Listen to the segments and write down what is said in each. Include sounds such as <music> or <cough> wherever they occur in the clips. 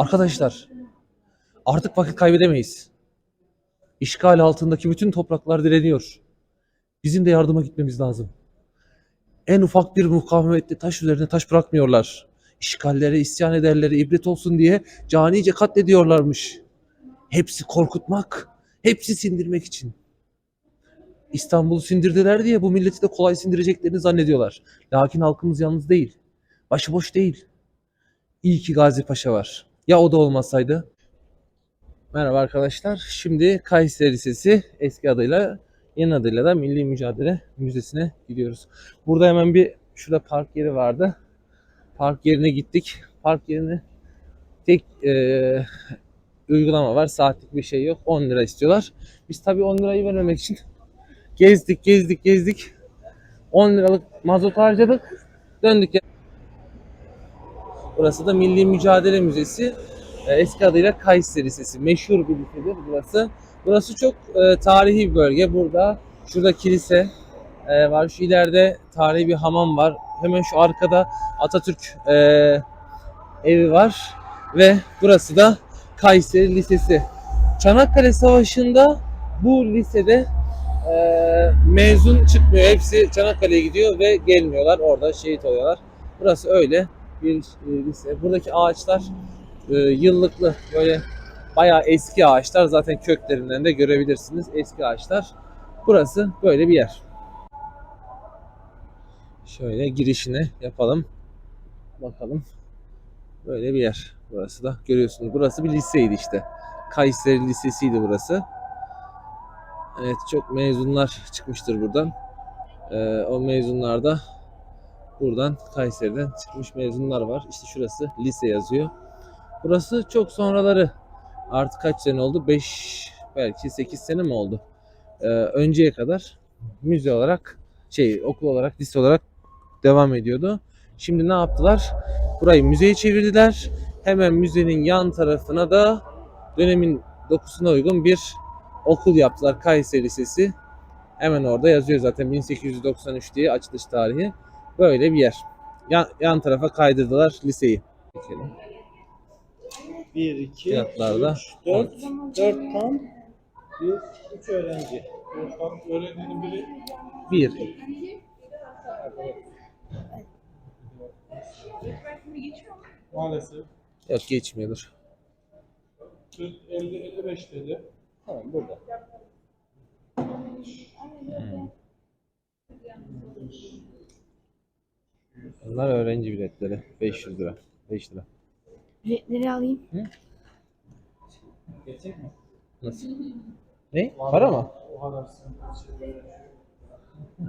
Arkadaşlar artık vakit kaybedemeyiz. İşgal altındaki bütün topraklar direniyor. Bizim de yardıma gitmemiz lazım. En ufak bir mukavemette taş üzerine taş bırakmıyorlar. İşgallere isyan ederleri ibret olsun diye canice katlediyorlarmış. Hepsi korkutmak, hepsi sindirmek için. İstanbul'u sindirdiler diye bu milleti de kolay sindireceklerini zannediyorlar. Lakin halkımız yalnız değil. Başıboş değil. İyi ki Gazi Paşa var. Ya o da olmasaydı? Merhaba arkadaşlar. Şimdi Kayseri Lisesi eski adıyla yeni adıyla da Milli Mücadele Müzesi'ne gidiyoruz. Burada hemen bir şurada park yeri vardı. Park yerine gittik. Park yerine tek eee, uygulama var. Saatlik bir şey yok. 10 lira istiyorlar. Biz tabii 10 lirayı vermemek için gezdik, gezdik, gezdik. 10 liralık mazot harcadık. Döndük. Burası da Milli Mücadele Müzesi. Ee, Eski adıyla Kayseri Lisesi. Meşhur bir lisedir burası. Burası çok e, tarihi bir bölge. Burada şurada kilise e, var. Şu ileride tarihi bir hamam var. Hemen şu arkada Atatürk e, evi var. Ve burası da Kayseri Lisesi. Çanakkale Savaşı'nda bu lisede e, mezun çıkmıyor. Hepsi Çanakkale'ye gidiyor ve gelmiyorlar. Orada şehit oluyorlar. Burası öyle bir e, lise. Buradaki ağaçlar e, yıllıklı böyle bayağı eski ağaçlar. Zaten köklerinden de görebilirsiniz eski ağaçlar. Burası böyle bir yer. Şöyle girişine yapalım. Bakalım. Böyle bir yer. Burası da görüyorsunuz. Burası bir liseydi işte. Kayseri Lisesi'ydi burası. Evet çok mezunlar çıkmıştır buradan. Ee, o mezunlar da buradan Kayseri'den çıkmış mezunlar var. İşte şurası lise yazıyor. Burası çok sonraları artık kaç sene oldu? 5 belki 8 sene mi oldu? Ee, önceye kadar müze olarak şey okul olarak lise olarak devam ediyordu. Şimdi ne yaptılar? Burayı müzeye çevirdiler. Hemen müzenin yan tarafına da dönemin dokusuna uygun bir okul yaptılar. Kayseri Lisesi. Hemen orada yazıyor zaten 1893 diye açılış tarihi. Böyle bir yer. Yan, yan tarafa kaydırdılar liseyi. Bakalım. 1, 2, Fiyatlarda. 3, 4, 4 tam, 1, 3 öğrenci. Bak öğrencinin biri Bir. maalesef Yok geçmiyordur. 40, 50, 55 dedi. Tamam burada. Bunlar öğrenci biletleri. 500 lira. 5 lira. Biletleri alayım. Geçecek mi? Nasıl? Ne? Para mı?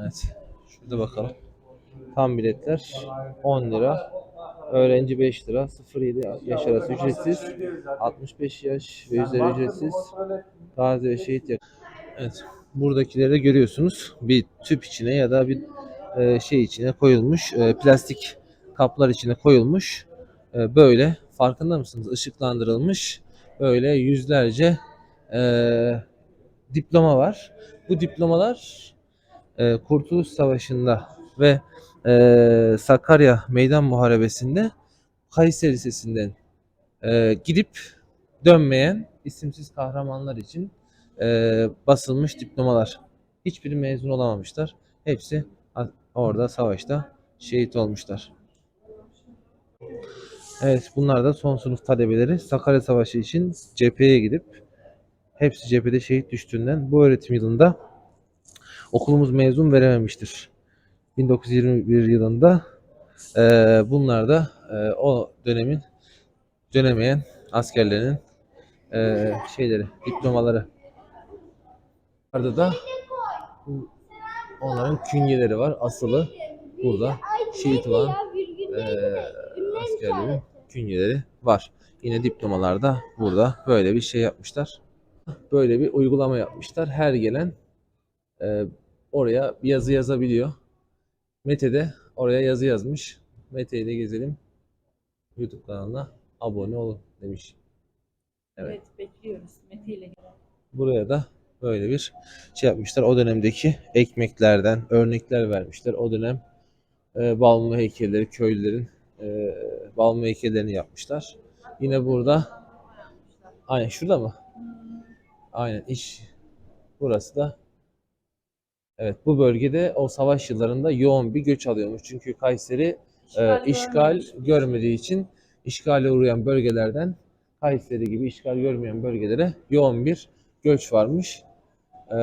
Evet. Şurada bakalım. Tam biletler 10 lira. Öğrenci 5 lira. 0-7 yaş arası ücretsiz. 65 yaş ve üzeri ücretsiz. Gazi ve şehit yak- Evet. Buradakileri de görüyorsunuz. Bir tüp içine ya da bir e, şey içine koyulmuş. e, plastik kaplar içine koyulmuş. E, böyle farkında mısınız? Işıklandırılmış. Böyle yüzlerce e, diploma var. Bu diplomalar e, Kurtuluş Savaşı'nda ve e, Sakarya Meydan Muharebesi'nde Kayseri Lisesi'nden e, gidip dönmeyen isimsiz kahramanlar için e, basılmış diplomalar. Hiçbiri mezun olamamışlar. Hepsi orada savaşta şehit olmuşlar. Evet bunlar da son sınıf talebeleri Sakarya Savaşı için cepheye gidip hepsi cephede şehit düştüğünden bu öğretim yılında okulumuz mezun verememiştir. 1921 yılında eee, bunlar da eee, o dönemin dönemeyen askerlerin eee, şeyleri, diplomaları. Burada da bu- onların künyeleri var. Asılı burada şehit olan eee askerlerin künyeleri var. Yine diplomalarda burada böyle bir şey yapmışlar. Böyle bir uygulama yapmışlar. Her gelen e, oraya bir yazı yazabiliyor. Mete de oraya yazı yazmış. Mete'yi de gezelim. YouTube kanalına abone olun demiş. Evet. Evet, bekliyoruz Mete ile. Buraya da böyle bir şey yapmışlar. O dönemdeki ekmeklerden örnekler vermişler. O dönem e, Balmumu heykelleri, köylülerin e, Balmumu heykellerini yapmışlar. Yine burada. Aynen şurada mı? Aynen iş. Burası da. Evet bu bölgede o savaş yıllarında yoğun bir göç alıyormuş. Çünkü Kayseri e, işgal görmediği için işgale uğrayan bölgelerden Kayseri gibi işgal görmeyen bölgelere yoğun bir göç varmış. E,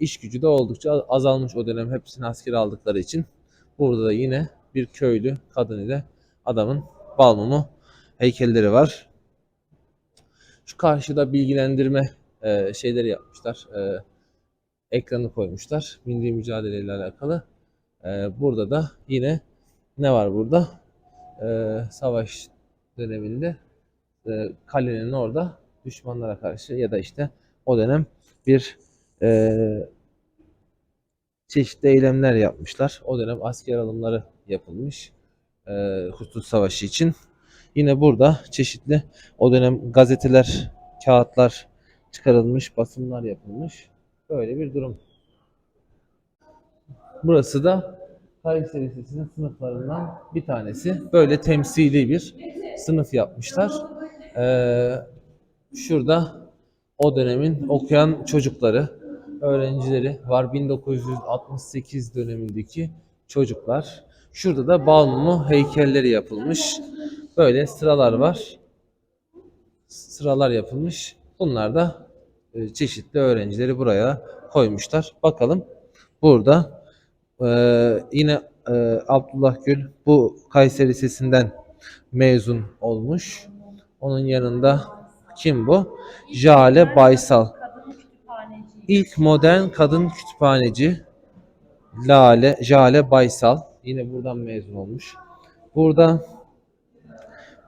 iş gücü de oldukça azalmış o dönem hepsini askere aldıkları için. Burada da yine bir köylü kadın ile adamın balmumu heykelleri var. Şu karşıda bilgilendirme e, şeyleri yapmışlar. E, ekranı koymuşlar. Milli mücadele ile alakalı. E, burada da yine ne var burada? E, savaş döneminde e, kalenin orada düşmanlara karşı ya da işte o dönem bir e, çeşitli eylemler yapmışlar. O dönem asker alımları yapılmış. E, Kurtuluş Savaşı için. Yine burada çeşitli o dönem gazeteler, kağıtlar çıkarılmış, basımlar yapılmış. Böyle bir durum. Burası da Kayseri Lisesi'nin sınıflarından bir tanesi. Böyle temsili bir sınıf yapmışlar. Ee, şurada o dönemin okuyan çocukları, öğrencileri var. 1968 dönemindeki çocuklar. Şurada da Balmumu heykelleri yapılmış. Böyle sıralar var. Sıralar yapılmış. Bunlar da e, çeşitli öğrencileri buraya koymuşlar. Bakalım burada e, yine e, Abdullah Gül bu Kayseri Lisesi'nden mezun olmuş. Onun yanında kim bu? Jale Baysal. İlk modern kadın kütüphaneci Lale, Jale Baysal. Yine buradan mezun olmuş. Burada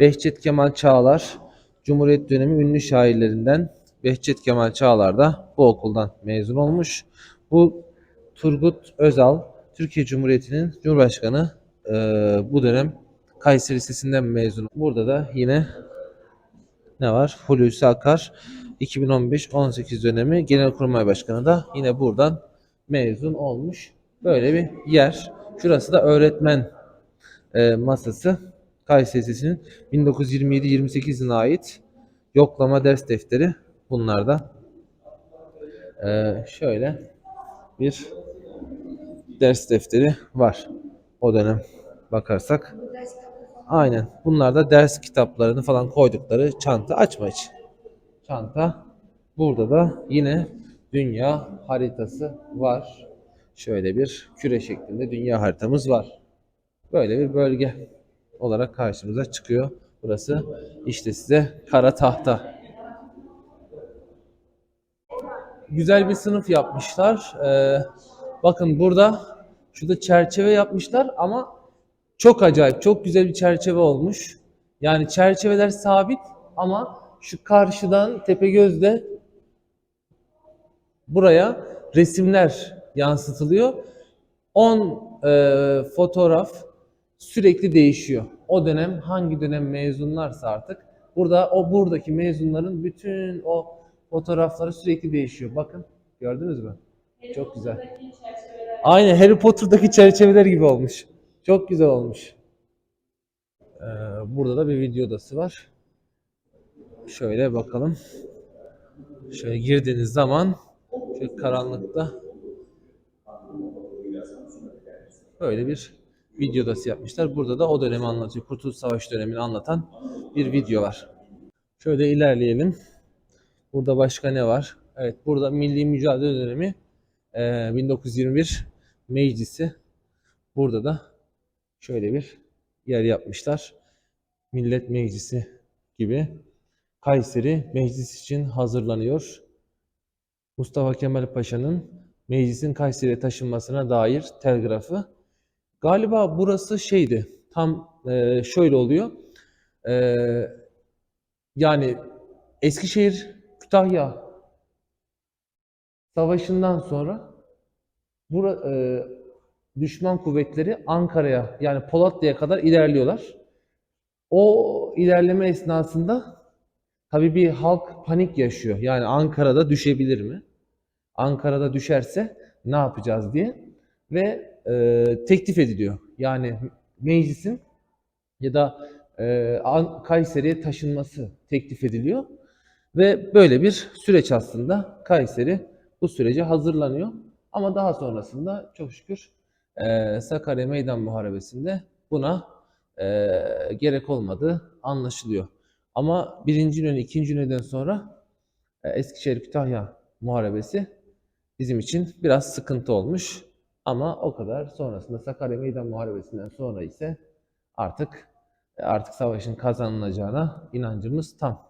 Behçet Kemal Çağlar, Cumhuriyet dönemi ünlü şairlerinden Behçet Kemal Çağlar da bu okuldan mezun olmuş. Bu Turgut Özal, Türkiye Cumhuriyeti'nin Cumhurbaşkanı eee, bu dönem Kayseri Lisesi'nden mezun. Burada da yine ne var? Hulusi Akar 2015-18 dönemi Genelkurmay Başkanı da yine buradan mezun olmuş. Böyle bir yer. Şurası da öğretmen e, masası. Kayseri Lisesi'nin 1927-28 yılına ait yoklama ders defteri. Bunlar da e, şöyle bir ders defteri var. O dönem bakarsak. Aynen. Bunlar da ders kitaplarını falan koydukları çanta açma hiç. Çanta. Burada da yine dünya haritası var. Şöyle bir küre şeklinde dünya haritamız var. Böyle bir bölge olarak karşımıza çıkıyor. Burası işte size kara tahta. Güzel bir sınıf yapmışlar. Ee, bakın burada şurada çerçeve yapmışlar ama çok acayip, çok güzel bir çerçeve olmuş. Yani çerçeveler sabit ama şu karşıdan Tepegöz'de buraya resimler yansıtılıyor. 10 e, fotoğraf sürekli değişiyor. O dönem hangi dönem mezunlarsa artık burada o buradaki mezunların bütün o fotoğrafları sürekli değişiyor. Bakın gördünüz mü? Çok güzel. Aynen Harry Potter'daki çerçeveler gibi olmuş. Çok güzel olmuş. Ee, burada da bir video odası var. Şöyle bakalım. Şöyle girdiğiniz zaman şöyle karanlıkta böyle bir video yapmışlar. Burada da o dönemi anlatıyor. Kurtuluş Savaşı dönemini anlatan bir video var. Şöyle ilerleyelim. Burada başka ne var? Evet burada Milli Mücadele dönemi e, 1921 meclisi. Burada da şöyle bir yer yapmışlar. Millet Meclisi gibi. Kayseri meclis için hazırlanıyor. Mustafa Kemal Paşa'nın meclisin Kayseri'ye taşınmasına dair telgrafı. Galiba burası şeydi. Tam e, şöyle oluyor. E, yani Eskişehir, Kütahya savaşından sonra bura, e, düşman kuvvetleri Ankara'ya yani Polatlı'ya kadar ilerliyorlar. O ilerleme esnasında tabii bir halk panik yaşıyor. Yani Ankara'da düşebilir mi? Ankara'da düşerse ne yapacağız diye ve e, teklif ediliyor. Yani meclisin ya da e, Kayseri'ye taşınması teklif ediliyor. Ve böyle bir süreç aslında Kayseri bu sürece hazırlanıyor. Ama daha sonrasında çok şükür e, Sakarya Meydan Muharebesi'nde buna e, gerek olmadığı anlaşılıyor. Ama birinci İnönü, ikinci İnönü'den sonra e, Eskişehir Kütahya Muharebesi bizim için biraz sıkıntı olmuş. Ama o kadar sonrasında Sakarya Meydan Muharebesi'nden sonra ise artık artık savaşın kazanılacağına inancımız tam.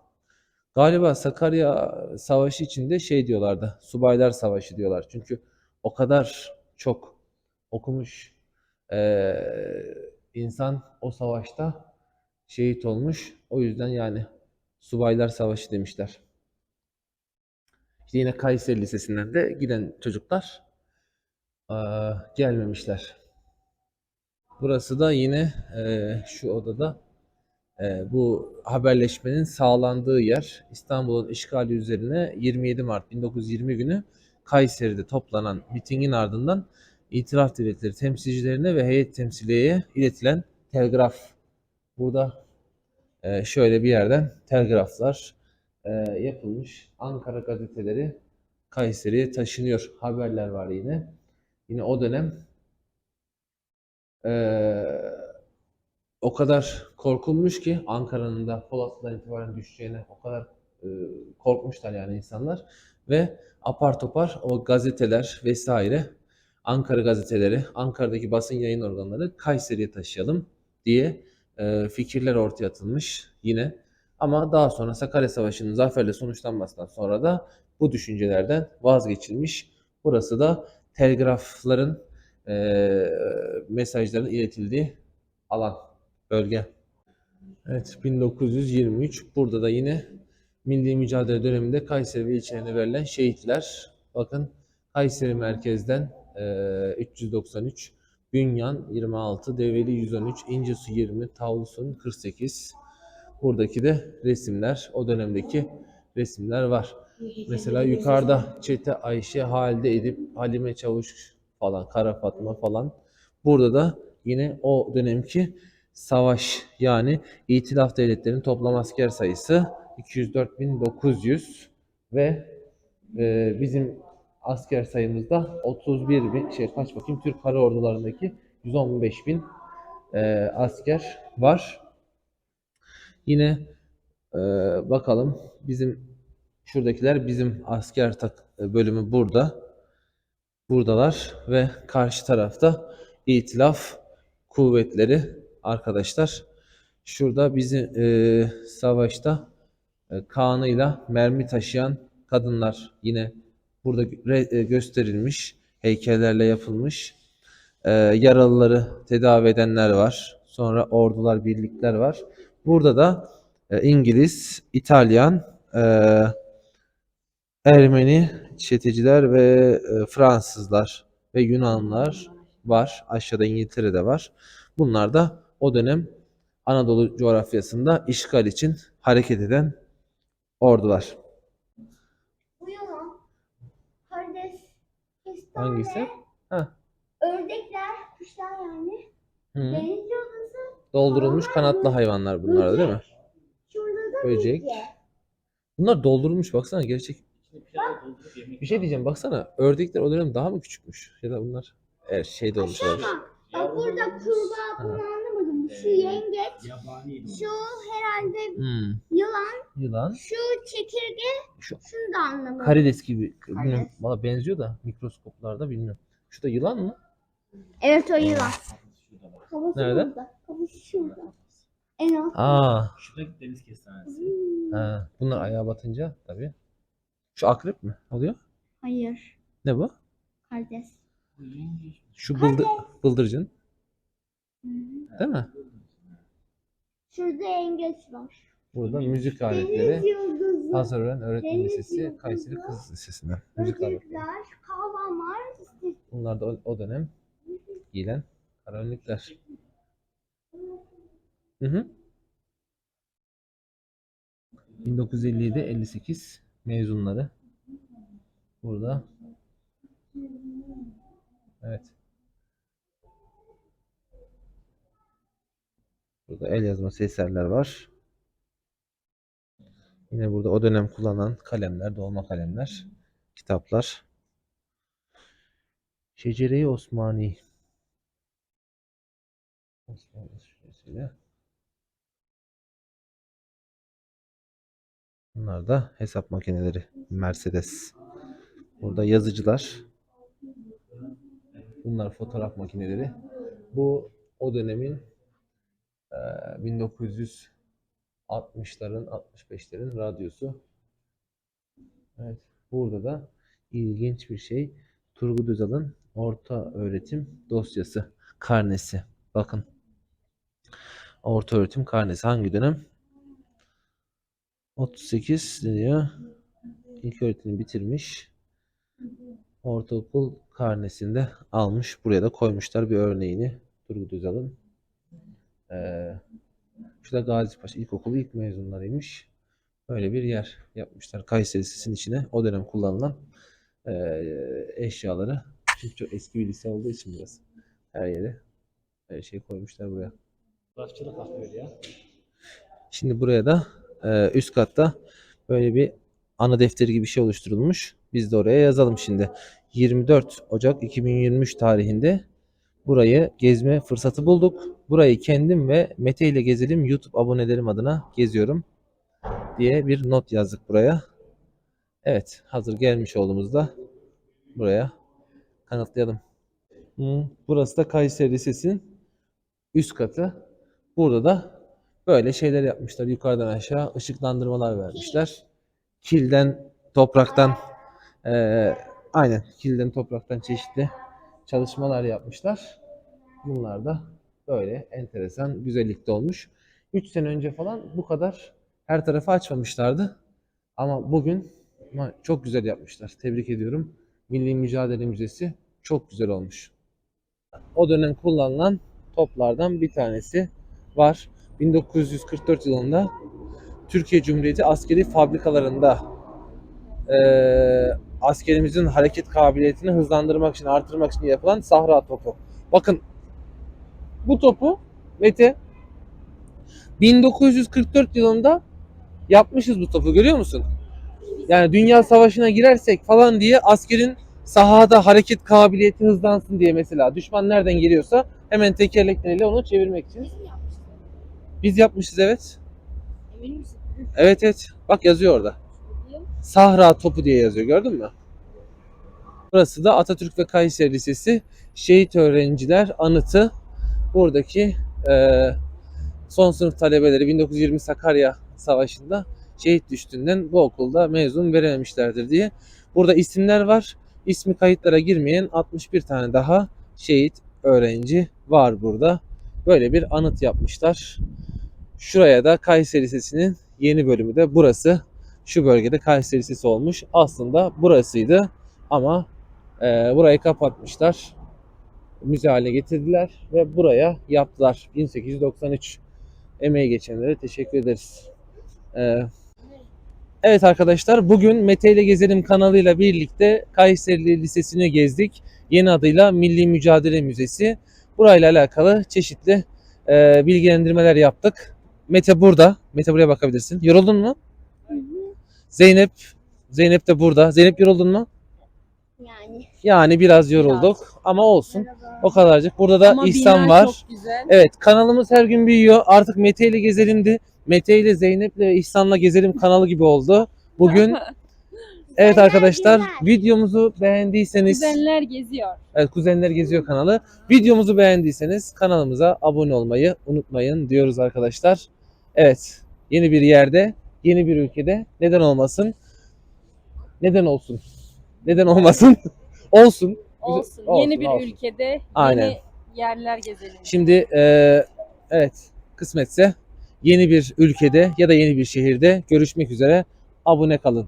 Galiba Sakarya Savaşı içinde şey diyorlardı. Subaylar Savaşı diyorlar. Çünkü o kadar çok okumuş eee, insan o savaşta şehit olmuş. O yüzden yani Subaylar Savaşı demişler. İşte yine Kayseri Lisesi'nden de giden çocuklar eee, gelmemişler. Burası da yine eee, şu odada eee, bu haberleşmenin sağlandığı yer. İstanbul'un işgali üzerine 27 Mart 1920 günü Kayseri'de toplanan mitingin ardından İtilaf Devletleri temsilcilerine ve heyet temsiliyeye iletilen telgraf. Burada eee, şöyle bir yerden telgraflar eee, yapılmış. Ankara gazeteleri Kayseri'ye taşınıyor. Haberler var yine. Yine o dönem eee, o kadar korkulmuş ki Ankara'nın da Polatlı'dan itibaren düşeceğine o kadar e, korkmuşlar yani insanlar ve apar topar o gazeteler vesaire Ankara gazeteleri, Ankara'daki basın yayın organları Kayseri'ye taşıyalım diye e, fikirler ortaya atılmış yine. Ama daha sonra Sakarya Savaşı'nın zaferle sonuçlanmasından sonra da bu düşüncelerden vazgeçilmiş. Burası da telgrafların e, mesajların iletildiği alan bölge. Evet 1923 burada da yine milli mücadele döneminde Kayseri ve ilçelerine verilen şehitler. Bakın Kayseri merkezden eee, 393, Bünyan 26, Develi 113, İncesu 20, Tavlusun 48. Buradaki de resimler, o dönemdeki resimler var. Mesela yukarıda Çete Ayşe, Halide Edip, Halime Çavuş falan, Kara Fatma falan. Burada da yine o dönemki savaş yani İtilaf devletlerinin toplam asker sayısı 204.900 ve e, bizim asker sayımızda 31 bin şey kaç bakayım Türk Hava Ordularındaki 115 bin e, asker var. Yine e, bakalım bizim şuradakiler bizim asker tak bölümü burada. Buradalar ve karşı tarafta İtilaf kuvvetleri arkadaşlar. Şurada bizi e, savaşta e, kanıyla mermi taşıyan kadınlar yine burada e, gösterilmiş. Heykellerle yapılmış. E, yaralıları tedavi edenler var. Sonra ordular, birlikler var. Burada da e, İngiliz, İtalyan, Ermeni çeteciler ve Fransızlar ve Yunanlar var. Aşağıda İngiltere'de var. Bunlar da o dönem Anadolu coğrafyasında işgal için hareket eden ordular. Uyuma. Karides. Kestane. Hangisi? Ha. Ördekler, kuşlar yani. Hı. Deniz yıldızı. Doldurulmuş kanatlı hayvanlar bunlar da değil mi? Şurada da Böcek. midye. Bunlar doldurulmuş baksana gerçek. Bir şey diyeceğim baksana ördekler o dönem daha mı küçükmüş? Ya da bunlar her şey de olmuş olabilir. Ama bak burada kurbağa anlamadım. Şu yengeç, şu herhalde Hmm. yılan, Yılan. şu çekirge, Şu şunu da anlamadım. karides gibi bilmiyorum. Valla benziyor da mikroskoplarda bilmiyorum. Şu da yılan mı? Evet o yılan. Kafası Nerede? burada. Kafası şurada. En alt. Aa. Şuradaki deniz kestanesi. Hmm. Ha. Bunlar ayağa batınca tabii. Şu akrep mi oluyor? Hayır. Ne bu? Karides. Şu bıldır, bıldırcın. Değil mi? Şurada yengeç var. Burada müzik aletleri. yıldızı. Hazırören Öğretmen Deniz Lisesi, yıldızı. Kayseri Kız Lisesi'nden. Müzik aletleri. İşte Bunlar da o, o dönem giyilen kara önlükler. Hı hı. 1957-58 mezunları burada. Evet. Burada el yazması eserler var. Yine burada o dönem kullanılan kalemler, dolma kalemler, kitaplar. Şecere-i Osmani. Osmanlı şifresiyle. Bunlar da hesap makineleri. Mercedes. Burada yazıcılar. Bunlar fotoğraf makineleri. Bu o dönemin 1960'ların 65'lerin radyosu. Evet. Burada da ilginç bir şey. Turgut Özal'ın orta öğretim dosyası, karnesi. Bakın. Orta öğretim karnesi hangi dönem? 38 diyor. İlk öğretimi bitirmiş. Ortaokul karnesinde almış. Buraya da koymuşlar bir örneğini. Turgut Özal'ın. Ee, şu da Gazipaşa İlkokulu ilk mezunlarıymış. Böyle bir yer yapmışlar. Kayseri Lisesi'nin içine o dönem kullanılan eee, eşyaları. Çünkü çok eski bir lise olduğu için biraz her yere her şey koymuşlar buraya. Fotoğrafçılık aktörü ya. Şimdi buraya da e, üst katta böyle bir ana defteri gibi bir şey oluşturulmuş. Biz de oraya yazalım şimdi. 24 Ocak 2023 tarihinde burayı gezme fırsatı bulduk. Burayı kendim ve Mete ile gezelim YouTube abonelerim adına geziyorum diye bir not yazdık buraya. Evet, hazır gelmiş olduğumuzda buraya kanıtlayalım. Burası da Kayseri Lisesi'nin üst katı. Burada da böyle şeyler yapmışlar. Yukarıdan aşağı ışıklandırmalar vermişler. Kilden, topraktan eee aynen kilden, topraktan çeşitli çalışmalar yapmışlar. Bunlar da böyle enteresan güzellikte olmuş. 3 sene önce falan bu kadar her tarafı açmamışlardı. Ama bugün çok güzel yapmışlar. Tebrik ediyorum. Milli Mücadele Müzesi çok güzel olmuş. O dönem kullanılan toplardan bir tanesi var. 1944 yılında Türkiye Cumhuriyeti askeri fabrikalarında eee, askerimizin hareket kabiliyetini hızlandırmak için, artırmak için yapılan Sahra topu. Bakın bu topu Mete 1944 yılında yapmışız bu topu görüyor musun? Yani Dünya Savaşı'na girersek falan diye askerin sahada hareket kabiliyeti hızlansın diye mesela düşman nereden geliyorsa hemen tekerlekleriyle onu çevirmek için. Biz yapmışız evet. Evet evet. Bak yazıyor orada. Sahra topu diye yazıyor gördün mü? Burası da Atatürk ve Kayseri Lisesi Şehit Öğrenciler Anıtı. Buradaki eee, son sınıf talebeleri 1920 Sakarya Savaşı'nda şehit düştüğünden bu okulda mezun verememişlerdir diye. Burada isimler var. İsmi kayıtlara girmeyen 61 tane daha şehit öğrenci var burada. Böyle bir anıt yapmışlar. Şuraya da Kayseri Lisesi'nin yeni bölümü de burası. Şu bölgede Kayseri Lisesi olmuş. Aslında burasıydı ama e, burayı kapatmışlar. Müze haline getirdiler ve buraya yaptılar. 1893 emeği geçenlere teşekkür ederiz. E, evet arkadaşlar bugün Mete ile Gezelim kanalıyla birlikte Kayseri Lisesi'ni gezdik. Yeni adıyla Milli Mücadele Müzesi. Burayla alakalı çeşitli e, bilgilendirmeler yaptık. Mete burada. Mete buraya bakabilirsin. Yoruldun mu? Zeynep. Zeynep de burada. Zeynep yoruldun mu? Yani. Yani biraz yorulduk ama olsun. O kadarcık. Burada da Ama İhsan bina var. çok güzel. Evet kanalımız her gün büyüyor. Artık Mete ile gezelimdi. Mete ile Zeynep'le ve İhsan'la gezelim kanalı gibi oldu. Bugün <laughs> evet arkadaşlar videomuzu beğendiyseniz Kuzenler geziyor. Evet, Kuzenler Geziyor kanalı. Videomuzu beğendiyseniz kanalımıza abone olmayı unutmayın diyoruz arkadaşlar. Evet, yeni bir yerde, yeni bir ülkede neden olmasın? Neden olsun? Neden olmasın? <laughs> olsun. Olsun. olsun, Yeni bir olsun. ülkede Aynen. yeni yerler gezelim. Şimdi eee, evet kısmetse yeni bir ülkede ya da yeni bir şehirde görüşmek üzere. Abone kalın.